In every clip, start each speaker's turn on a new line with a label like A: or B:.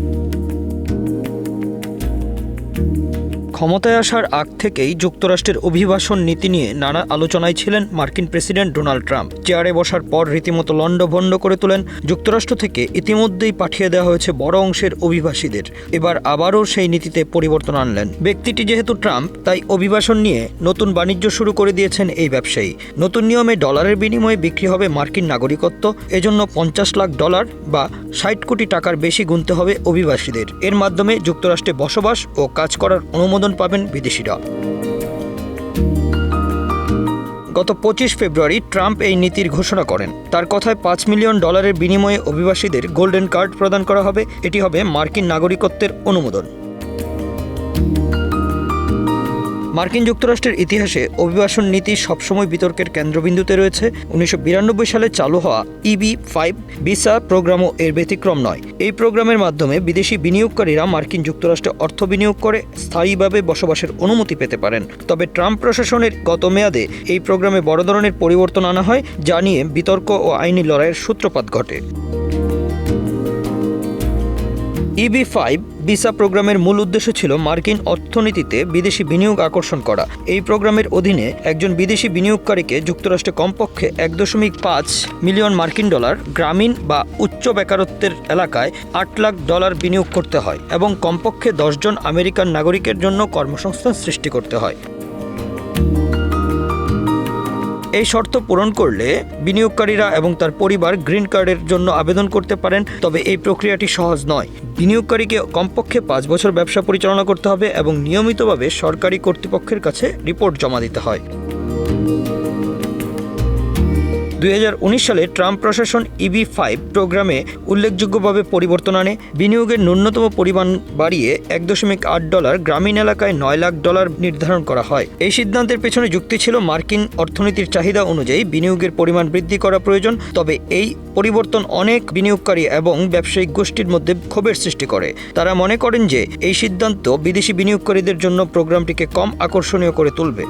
A: Bye. ক্ষমতায় আসার আগ থেকেই যুক্তরাষ্ট্রের অভিবাসন নীতি নিয়ে নানা আলোচনায় ছিলেন মার্কিন প্রেসিডেন্ট ডোনাল্ড ট্রাম্প। চেয়ারে বসার পর রীতিমতো লণ্ডভণ্ড করে তোলেন যুক্তরাষ্ট্র থেকে ইতিমধ্যেই পাঠিয়ে দেওয়া হয়েছে বড় অংশের অভিবাসীদের। এবার আবারও সেই নীতিতে পরিবর্তন আনলেন। ব্যক্তিটি যেহেতু ট্রাম্প, তাই অভিবাসন নিয়ে নতুন বাণিজ্য শুরু করে দিয়েছেন এই ব্যবসায়ী। নতুন নিয়মে ডলারের বিনিময়ে বিক্রি হবে মার্কিন নাগরিকত্ব, এজন্য পঞ্চাশ লাখ ডলার বা ষাট কোটি টাকার বেশি গুনতে হবে অভিবাসীদের। এর মাধ্যমে যুক্তরাষ্ট্রে বসবাস ও কাজ করার অনুমোদন পাবেন বিদেশিরা। গত পঁচিশ ফেব্রুয়ারি ট্রাম্প এই নীতির ঘোষণা করেন। তার কথায় পাঁচ মিলিয়ন ডলারের বিনিময়ে অভিবাসীদের গোল্ডেন কার্ড প্রদান করা হবে। এটি হবে মার্কিন নাগরিকত্বের অনুমোদন। মার্কিন যুক্তরাষ্ট্রের ইতিহাসে অভিবাসন নীতি সবসময় বিতর্কের কেন্দ্রবিন্দুতে রয়েছে। উনিশশো বিরানব্বই সালে চালু হওয়া ইবি ফাইভ ভিসা প্রোগ্রামও এর ব্যতিক্রম নয়। এই প্রোগ্রামের মাধ্যমে বিদেশি বিনিয়োগকারীরা মার্কিন যুক্তরাষ্ট্রে অর্থ বিনিয়োগ করে স্থায়ীভাবে বসবাসের অনুমতি পেতে পারেন। তবে ট্রাম্প প্রশাসনের গত মেয়াদে এই প্রোগ্রামে বড় ধরনের পরিবর্তন আনা হয়, যা নিয়ে বিতর্ক ও আইনি লড়াইয়ের সূত্রপাত ঘটে। ইবি ফাইভ ভিসা প্রোগ্রামের মূল উদ্দেশ্য ছিল মার্কিন অর্থনীতিতে বিদেশি বিনিয়োগ আকর্ষণ করা। এই প্রোগ্রামের অধীনে একজন বিদেশি বিনিয়োগকারীকে যুক্তরাষ্ট্রে কমপক্ষে এক দশমিক পাঁচ মিলিয়ন মার্কিন ডলার গ্রামীণ বা উচ্চ বেকারত্বের এলাকায় আট লাখ ডলার বিনিয়োগ করতে হয় এবং কমপক্ষে দশজন আমেরিকান নাগরিকের জন্য কর্মসংস্থান সৃষ্টি করতে হয়। এই শর্ত পূরণ করলে বিনিয়োগকারীরা এবং তার পরিবার গ্রিন কার্ডের জন্য আবেদন করতে পারেন, তবে এই প্রক্রিয়াটি সহজ নয়। বিনিয়োগকারীকে কমপক্ষে পাঁচ বছর ব্যবসা পরিচালনা করতে হবে এবং নিয়মিতভাবে সরকারি কর্তৃপক্ষের কাছে রিপোর্ট জমা দিতে হয়। দুই হাজার উনিশ সালে ট্রাম্প প্রশাসন ইবি ফাইভ প্রোগ্রামে উল্লেখযোগ্যভাবে পরিবর্তন আনে। বিনিয়োগের ন্যূনতম পরিমাণ বাড়িয়ে এক দশমিক আট ডলার গ্রামীণ এলাকায় নয় লাখ ডলার নির্ধারণ করা হয়। এই সিদ্ধান্তের পেছনে যুক্তি ছিল মার্কিন অর্থনীতির চাহিদা অনুযায়ী বিনিয়োগের পরিমাণ বৃদ্ধি করা প্রয়োজন, তবে এই পরিবর্তন অনেক বিনিয়োগকারী এবং ব্যবসায়িক গোষ্ঠীর মধ্যে ক্ষোভের সৃষ্টি করে। তারা মনে করেন যে এই সিদ্ধান্ত বিদেশি বিনিয়োগকারীদের জন্য প্রোগ্রামটিকে কম আকর্ষণীয় করে তুলবে।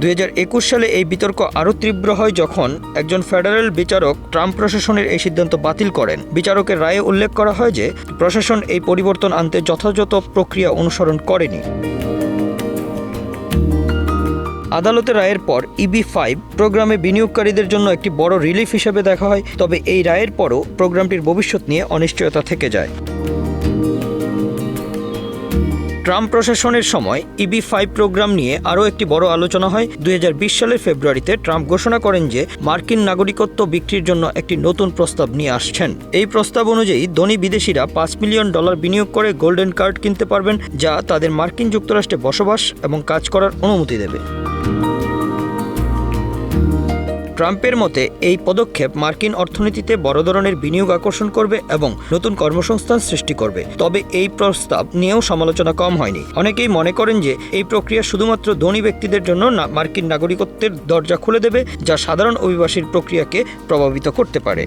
A: দুই হাজার একুশ সালে এই বিতর্ক আরও তীব্র হয় যখন একজন ফেডারেল বিচারক ট্রাম্প প্রশাসনের এই সিদ্ধান্ত বাতিল করেন। বিচারকের রায়ে উল্লেখ করা হয় যে, প্রশাসন এই পরিবর্তন আনতে যথাযথ প্রক্রিয়া অনুসরণ করেনি। আদালতের রায়ের পর ইবি ফাইভ প্রোগ্রামে বিনিয়োগকারীদের জন্য একটি বড় রিলিফ হিসেবে দেখা হয়, তবে এই রায়ের পরও প্রোগ্রামটির ভবিষ্যৎ নিয়ে অনিশ্চয়তা থেকে যায়। ট্রাম্প প্রশাসনের সময় ইবি ফাইভ প্রোগ্রাম নিয়ে আরও একটি বড় আলোচনা হয়। দুই হাজার বিশ সালের ফেব্রুয়ারিতে ট্রাম্প ঘোষণা করেন যে মার্কিন নাগরিকত্ব বিক্রির জন্য একটি নতুন প্রস্তাব নিয়ে আসছেন। এই প্রস্তাব অনুযায়ী ধনী বিদেশিরা পাঁচ মিলিয়ন ডলার বিনিয়োগ করে গোল্ডেন কার্ড কিনতে পারবেন, যা তাদের মার্কিন যুক্তরাষ্ট্রে বসবাস এবং কাজ করার অনুমতি দেবে। ট্রাম্পের মতে, এই পদক্ষেপ মার্কিন অর্থনীতিতে বড় ধরনের বিনিয়োগ আকর্ষণ করবে এবং নতুন কর্মসংস্থান সৃষ্টি করবে। তবে এই প্রস্তাব নিয়েও সমালোচনা কম হয়নি। অনেকেই মনে করেন যে, এই প্রক্রিয়া শুধুমাত্র ধনী ব্যক্তিদের জন্য মার্কিন নাগরিকত্বের দরজা খুলে দেবে, যা সাধারণ অভিবাসীর প্রক্রিয়াকে প্রভাবিত করতে পারে।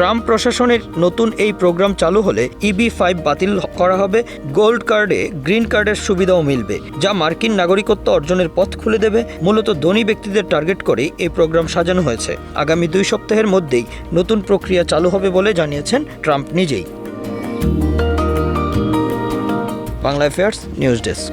A: ট্রাম্প প্রশাসনের নতুন এই প্রোগ্রাম চালু হলে ইবি ফাইভ বাতিল করা হবে। গোল্ড কার্ডে, গ্রিন কার্ডের সুবিধাও মিলবে, যা মার্কিন নাগরিকত্ব অর্জনের পথ খুলে দেবে। মূলত ধনী ব্যক্তিদের টার্গেট করেই এই প্রোগ্রাম সাজানো হয়েছে। আগামী দুই সপ্তাহের মধ্যেই নতুন প্রক্রিয়া চালু হবে বলে জানিয়েছেন ট্রাম্প নিজেই। Bangla affairs news desk